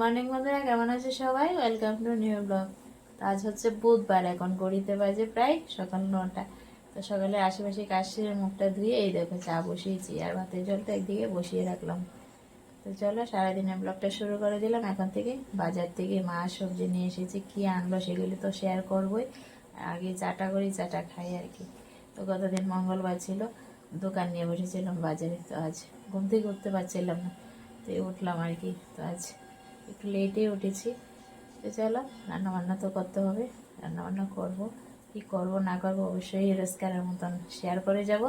Morning বন্ধুরা, কেমন আছে সবাই? ওয়েলকাম টু নিউ ব্লগ আজ হচ্ছে বুধবার, এখন গড়িতে বাজে প্রায় সকাল নটা। তো সকালে আশেপাশে কাজ সেরে মুখটা ধুয়ে এই দেখো চা বসিয়েছি, আর ভাতের জলটা একদিকে বসিয়ে রাখলাম। তো চলো, সারাদিনের ব্লগটা শুরু করে দিলাম। এখন থেকে বাজার থেকে মা সবজি নিয়ে এসেছি, কী আনলো সেগুলো তো শেয়ার করবোই। আগে চাটা করি, চাটা খাই আর কি। তো গতদিন মঙ্গলবার ছিল, দোকান নিয়ে বসেছিলাম বাজারে। তো আজ ঘুম থেকে উঠতে পারছিলাম না, তো উঠলাম আর কি। তো আজ একটু লেটে উঠেছি। তো চলো রান্না বান্না তো করতে হবে রান্না বান্না করব। কী করব, না করব, অবশ্যই রোজকারের মতন শেয়ার করে যাব।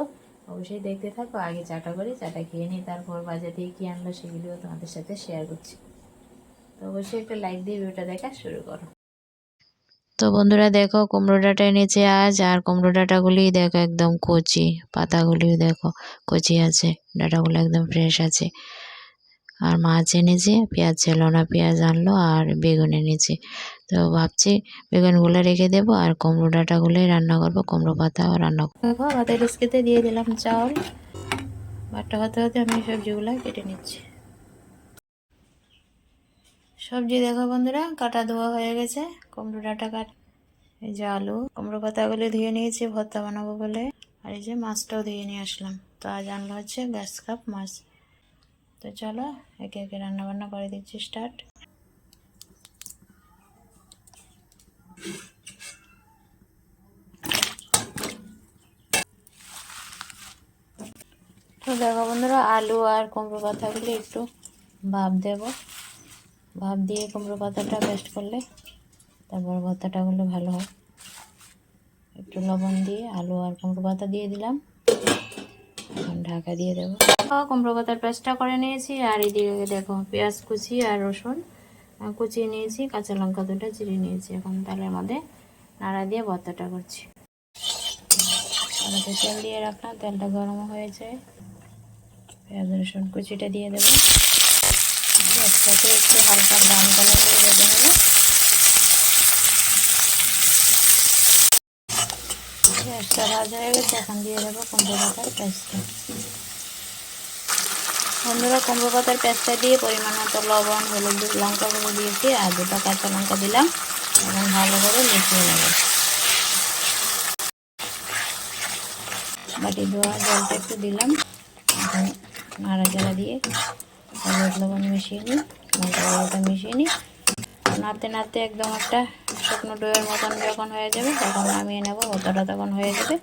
অবশ্যই দেখতে থাকো, আগে চাটা করি, চাটা খেয়ে নিই তারপর বাজার থেকে কী আনলো সেগুলিও তোমাদের সাথে শেয়ার করছি। তো অবশ্যই একটা লাইক দিয়ে ভিডিওটা দেখা শুরু করো। তো বন্ধুরা দেখো কুমড়ো ডাঁটা এনেছে আজ, আর কুমড়ো ডাঁটাগুলি দেখো একদম কচি পাতাগুলিও দেখো কচি আছে, ডাঁটাগুলো একদম ফ্রেশ আছে। আর মাছ এনেছে পেঁয়াজ ছিল না পেঁয়াজ আনলো আর বেগুন এনেছে তো ভাবছি বেগুনগুলো রেখে দেবো আর কুমড়ো ডাঁটাগুলোই রান্না করব, কুমড়ো পাতাও রান্না করব। ভাতের উস্কিতে দিয়ে দিলাম চাউল ভাতটা হতে হতে আমি সবজিগুলো কেটে নিচ্ছি। সবজি দেখো বন্ধুরা, কাটা ধোয়া হয়ে গেছে। কুমড়ো ডাঁটা কাট, এই যে আলু। কুমড়ো পাতাগুলো ধুয়ে নিয়েছি, ভর্তা বানাবো বলে। আর এই যে মাছটাও ধুয়ে নিয়ে আসলাম। তো আজ আনলো হচ্ছে গ্যাস কাপ মাছ। তো চলো, একে একে রান্না বান্না করে দিচ্ছি স্টার্ট তো দেখো বন্ধুরা, আলু আর কুমড়ো পাতাগুলি একটু ভাপ দেব। ভাপ দিয়ে কুমড়ো পাতাটা পেস্ট করলে তারপর ভর্তাটা হলে ভালো হয়। একটু লবণ দিয়ে আলু আর কুমড়ো পাতা দিয়ে দিলাম। ঢাকা দিয়ে দেবো। কুমড়ো পাতার পেস্টটা করে নিয়েছি, আর এদিকে দেখো পেঁয়াজ কুচি আর রসুন কুচিয়ে নিয়েছি, কাঁচা লঙ্কা দুটো চিড়ে নিয়েছি এখন তালের মধ্যে, নাড়া দিয়ে ভর্তাটা করছি। তেল দিয়ে রাখলাম, তেলটা গরম হয়েছে। পেঁয়াজ, রসুন কুচিটা দিয়ে দেবো। পেঁয়াজটাকে একটু হালকা ব্রাউন কালার করে ভেজে পেঁয়াজটা ভাজা হয়ে গেছে, এখন দিয়ে দেবো কুমড়ো পাতার পেস্টটা। বন্ধুরা, কুমড়ো পাতার পেস্টটা দিয়ে পরিমাণ মতো লবণ, হলুদ, লঙ্কা দিয়েছি, আর দুটো কাঁচা লঙ্কা দিলাম এবং ভালো করে মিশিয়ে নেব। বাটি ধোয়া, জলটা একটু দিলাম, এখন নাড়াচাড়া দিয়ে হলুদ লবণ মিশিয়ে নিই, লঙ্কা গুঁড়োটা মিশিয়ে নিই। নাড়তে নাড়তে একদম একটা শুকনো ডোয়ের মতন যখন হয়ে যাবে, তখন নামিয়ে নেব ভর্তাটা তখন হয়ে যাবে।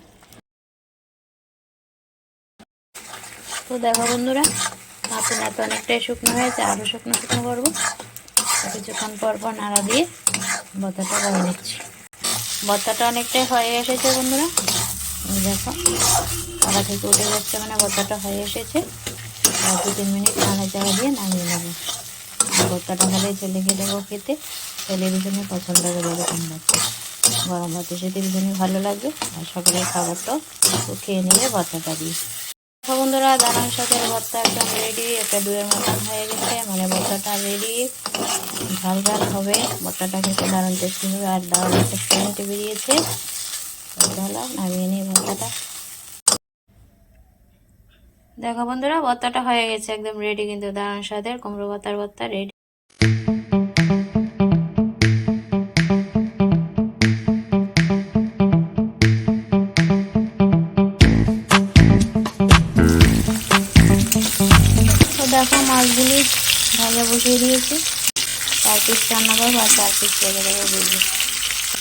তো দেখো বন্ধুরা, নাড়তে নাড়তে অনেকটাই শুকনো হয়েছে আরও শুকনো শুকনো করব। কিছুক্ষণ পর পর নাড়া দিয়ে ভর্তাটা করে নিচ্ছি। ভর্তাটা অনেকটাই হয়ে এসেছে বন্ধুরা। দেখো কড়া থেকে উঠে যাচ্ছে মানে ভর্তাটা হয়ে এসেছে। দু তিন মিনিট নাড়াচাড়া দিয়ে নামিয়ে নেব। ভর্তাটা হলে ছেলেকে দেবো খেতে। ছেলে ভীষণই পছন্দ করে এরকম ভর্তা গরম ভাতের সাথে ভীষণই ভালো লাগবে আর সকালের খাবারটাও খেয়ে নিলে ভর্তাটা দিয়ে। বন্ধুরা দানার সাথে ভর্তা একদম রেডি একটা দুয়ের মতন হয়ে গেছে। মানে ভর্তাটা রেডি ঝাল ঝাল হবে। ভর্তাটা খেতে দারুণ টেস্টি হবে আর দারুণ একটা বেরিয়েছে। নামিয়ে নিই ভর্তাটা। দেখো বন্ধুরা ভর্তাটা হয়ে গেছে একদম রেডি কিন্তু দারুণ স্বাদের কুমড়ো ভর্তার ভর্তা রেডি দেখো মাছগুলি ভাজা বসিয়ে দিয়েছি। চার পিস রান্না করব আর চার পিস রেখে দেবো বুঝলি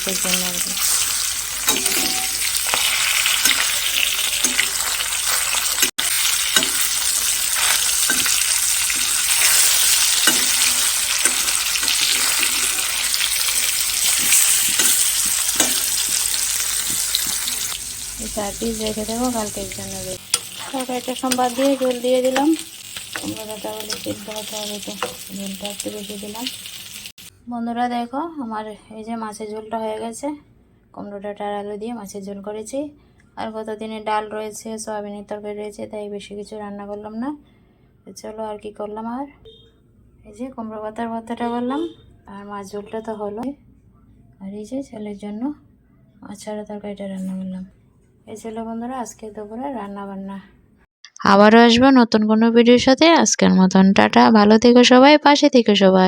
সেই জন্য আর কি। চার পিস রেখে দেবো কালকের জন্য রেখে তরকারিটা সোমবার দিয়ে জল দিয়ে দিলাম। কুমড়োটা বলে সিদ্ধ হতে হবে তো ঝোলটা একটু বেশি দিলাম। বন্ধুরা দেখো, আমার এই যে মাছের ঝোলটা হয়ে গেছে। কুমড়োটা আলু দিয়ে মাছের ঝোল করেছি। আর গত দিনে ডাল রয়েছে, সয়াবিনের তরকারি রয়েছে, তাই বেশি কিছু রান্না করলাম না। চলো আর কি করলাম আর? এই যে কুমড়ো পাতার ভর্তাটা করলাম, আর মাছ ঝোলটা তো হলো আর এই যে ছেলের জন্য মাছ ছাড়া তরকারিটা রান্না করলাম। এই ছিল বন্ধুরা আজকে দুপুরে রান্না বান্না আবারও আসব নতুন কোনো ভিডিওর সাথে। আজকের মতন টাটা। ভালো থেকো সবাই, পাশে থেকো সবাই।